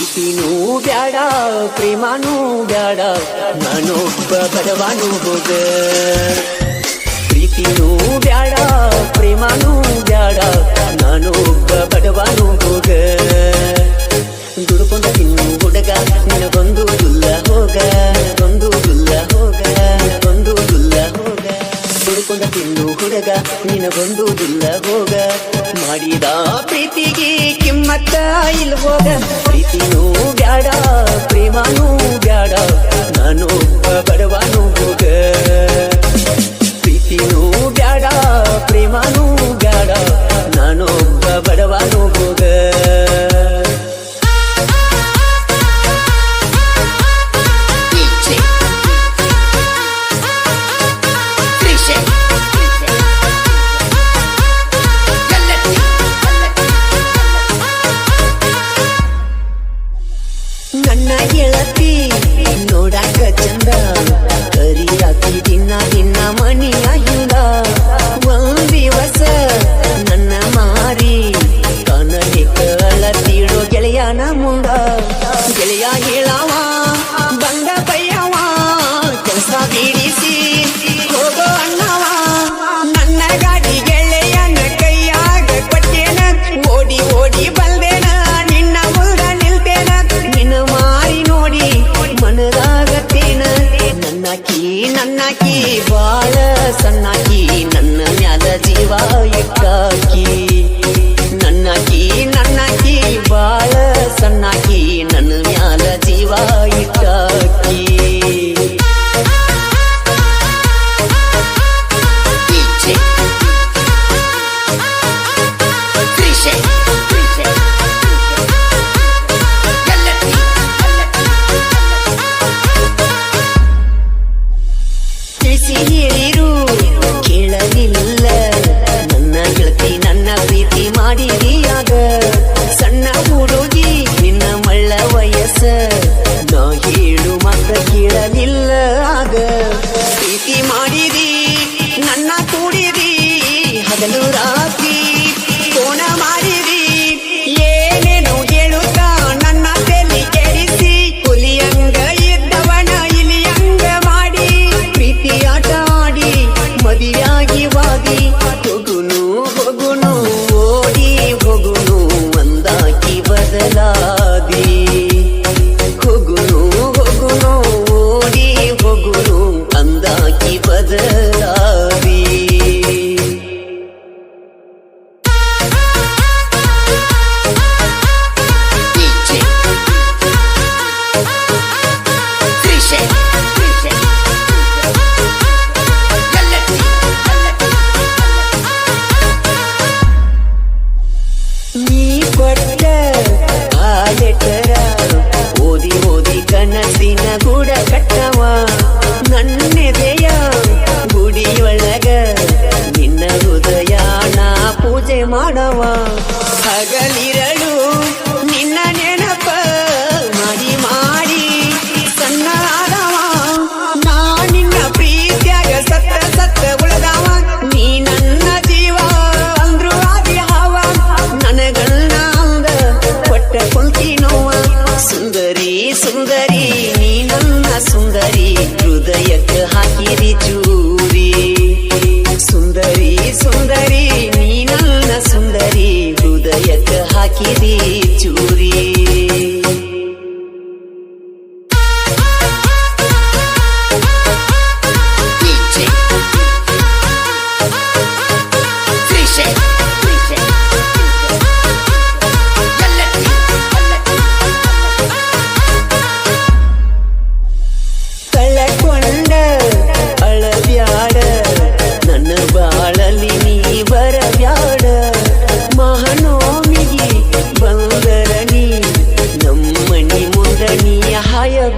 ಪ್ರೀತಿನೂ ಬ್ಯಾಡ ಪ್ರೇಮನೂ ಬ್ಯಾಡ ನಾನೊಬ್ಬ ಬಡವನು ಹೋಗ ಪ್ರೀತಿನೂ ಬ್ಯಾಡ ಪ್ರೇಮನೂ ಬ್ಯಾಡ ನಿನಗೊಂದುದಿಲ್ಲ ಹೋಗ. ಮಾಡಿದ ಪ್ರೀತಿಗೆ ಕಿಮ್ಮತ್ತ ಹೋಗ. ಪ್ರೀತಿನೂ ಬ್ಯಾಡ ಪ್ರೇಮನೂ ಬ್ಯಾಡ. ನಾನು ಬಡವನು ಹೋಗ. ನನ್ನ ಗೆಳತಿ, ನೋಡಾಕ ಚಂದ. ಕರಿಯಾಕಿ ದಿನ ದಿನ ಮನೆಯ ಹಿಂದ ಒಂದ್ ದಿವಸ ನನ್ನ ಮಾರಿ ಕನಡಿ ಕಳತಿಡೋ ಗೆಳೆಯನ ಮುಂದ ಗೆಳೆಯ love. Give it.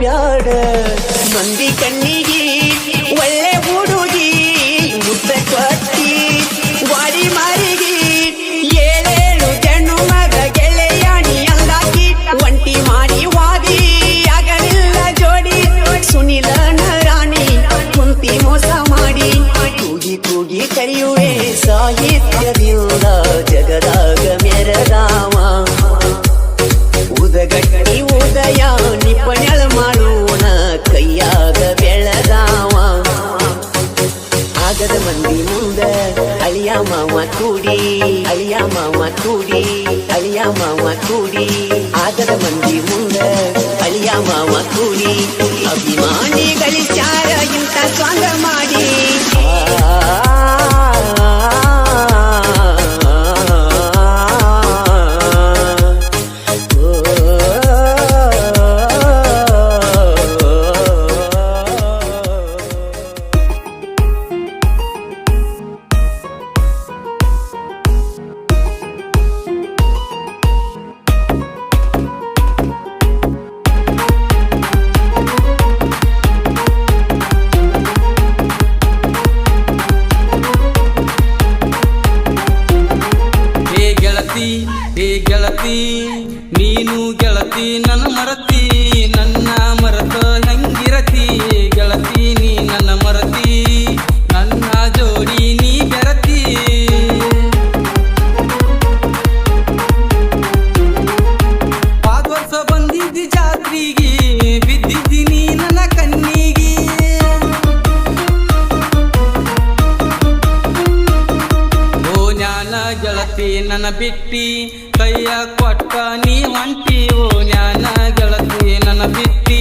ಬ್ಯಾಡ ಮಂದಿ ಕಣ್ಣಿಗೆ கத மந்தி முந்த. அழியா மாமா கூடி அழியா மாமா கூடி அழியா மாமா கூடி. ஆகத மந்தி முந்த. அழியா மாமா கூடி. அபிமானிகளில் சார ಗೆಳತಿ ಹೇ ಗೆಳತಿ ನೀನು ಗೆಳತಿ ನನ್ನ ಮರತಿ ನನ್ನ ಮರತ ಹೆಂಗಿರತಿ? ಗೆಳತಿ ನನ್ನ ಬಿಟ್ಟಿ ಕೈಯ ಕೊಟ್ಟ ನೀ ಹೊಂಟಿ ಓ ಜ್ಞಾನ ಗೆಳತಿ ನನ್ನ ಬಿಟ್ಟಿ.